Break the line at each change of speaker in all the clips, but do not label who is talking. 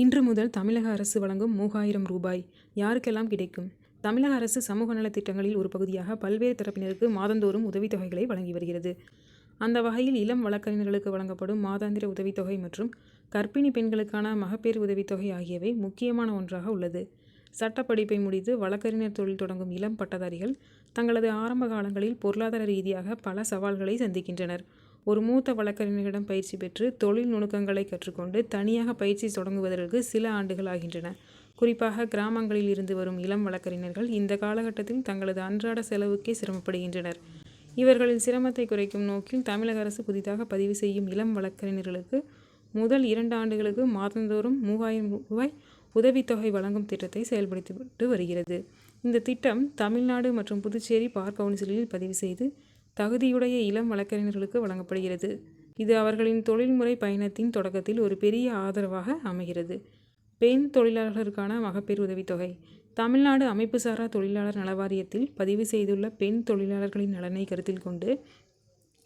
இன்று முதல் தமிழக அரசு வழங்கும் மூவாயிரம் ரூபாய். யாருக்கெல்லாம் கிடைக்கும்? தமிழக அரசு சமூக நலத் திட்டங்களில் ஒரு பகுதியாக பல்வேறு தரப்பினருக்கு மாதந்தோறும் உதவித்தொகைகளை வழங்கி வருகிறது. அந்த வகையில் இளம் வழக்கறிஞர்களுக்கு வழங்கப்படும் மாதாந்திர உதவித்தொகை மற்றும் கர்ப்பிணி பெண்களுக்கான மகப்பேறு உதவித்தொகை ஆகியவை முக்கியமான ஒன்றாக உள்ளது. சட்டப்படிப்பை முடித்து வழக்கறிஞர் தொழில் தொடங்கும் இளம் பட்டதாரிகள் தங்களது ஆரம்ப காலங்களில் பொருளாதார ரீதியாக பல சவால்களை சந்திக்கின்றனர். ஒரு மூத்த வழக்கறிஞரிடம் பயிற்சி பெற்று தொழில் நுணுக்கங்களை கற்றுக்கொண்டு தனியாக பயிற்சி தொடங்குவதற்கு சில ஆண்டுகள் ஆகின்றன. குறிப்பாக கிராமங்களில் இருந்து வரும் இளம் வழக்கறிஞர்கள் இந்த காலகட்டத்தில் தங்களது அன்றாட செலவுக்கே சிரமப்படுகின்றனர். இவர்களின் சிரமத்தை குறைக்கும் நோக்கில் தமிழக அரசு புதிதாக பதிவு செய்யும் இளம் வழக்கறிஞர்களுக்கு முதல் இரண்டு ஆண்டுகளுக்கு மாதந்தோறும் மூவாயிரம் ரூபாய் உதவித்தொகை வழங்கும் திட்டத்தை செயல்படுத்திவிட்டு வருகிறது. இந்த திட்டம் தமிழ்நாடு மற்றும் புதுச்சேரி பார் கவுன்சிலில் பதிவு செய்து தகுதியுடைய இளம் வழக்கறிஞர்களுக்கு வழங்கப்படுகிறது. இது அவர்களின் தொழில்முறை பயணத்தின் தொடக்கத்தில் ஒரு பெரிய ஆதரவாக அமைகிறது. பெண் தொழிலாளர்களுக்கான மகப்பேறு உதவித்தொகை தமிழ்நாடு அமைப்புசாரா தொழிலாளர் நலவாரியத்தில் பதிவு செய்துள்ள பெண் தொழிலாளர்களின் நலனை கருத்தில் கொண்டு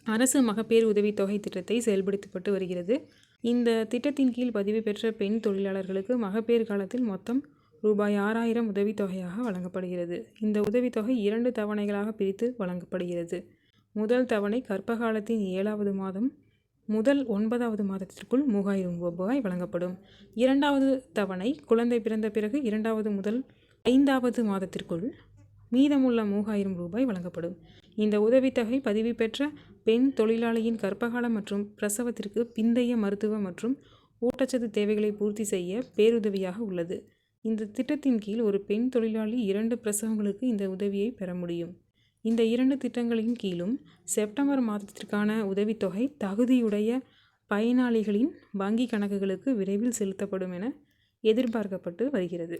அரசு மகப்பேறு உதவித்தொகை திட்டத்தை செயல்படுத்தப்பட்டு வருகிறது. இந்த திட்டத்தின் கீழ் பதிவு பெற்ற பெண் தொழிலாளர்களுக்கு மகப்பேறு காலத்தில் மொத்தம் ரூபாய் ஆறாயிரம் உதவித்தொகையாக வழங்கப்படுகிறது. இந்த உதவித்தொகை இரண்டு தவணைகளாக பிரித்து வழங்கப்படுகிறது. முதல் தவணை கர்ப்பகாலத்தின் ஏழாவது மாதம் முதல் ஒன்பதாவது மாதத்திற்குள் மூவாயிரம் ரூபாய் வழங்கப்படும். இரண்டாவது தவணை குழந்தை பிறந்த பிறகு இரண்டாவது முதல் ஐந்தாவது மாதத்திற்குள் மீதமுள்ள மூவாயிரம் ரூபாய் வழங்கப்படும். இந்த உதவித்தொகை பதிவு பெற்ற பெண் தொழிலாளியின் கற்பகாலம் மற்றும் பிரசவத்திற்கு பிந்தைய மருத்துவ மற்றும் ஊட்டச்சத்து தேவைகளை பூர்த்தி செய்ய பேருதவியாக உள்ளது. இந்த திட்டத்தின் கீழ் ஒரு பெண் தொழிலாளி இரண்டு பிரசவங்களுக்கு இந்த உதவியை பெற முடியும். இந்த இரண்டு திட்டங்களின் கீழும் செப்டம்பர் மாதத்திற்கான உதவித்தொகை தகுதியுடைய பயனாளிகளின் வங்கி கணக்குகளுக்கு விரைவில் செலுத்தப்படும் என எதிர்பார்க்கப்பட்டு வருகிறது.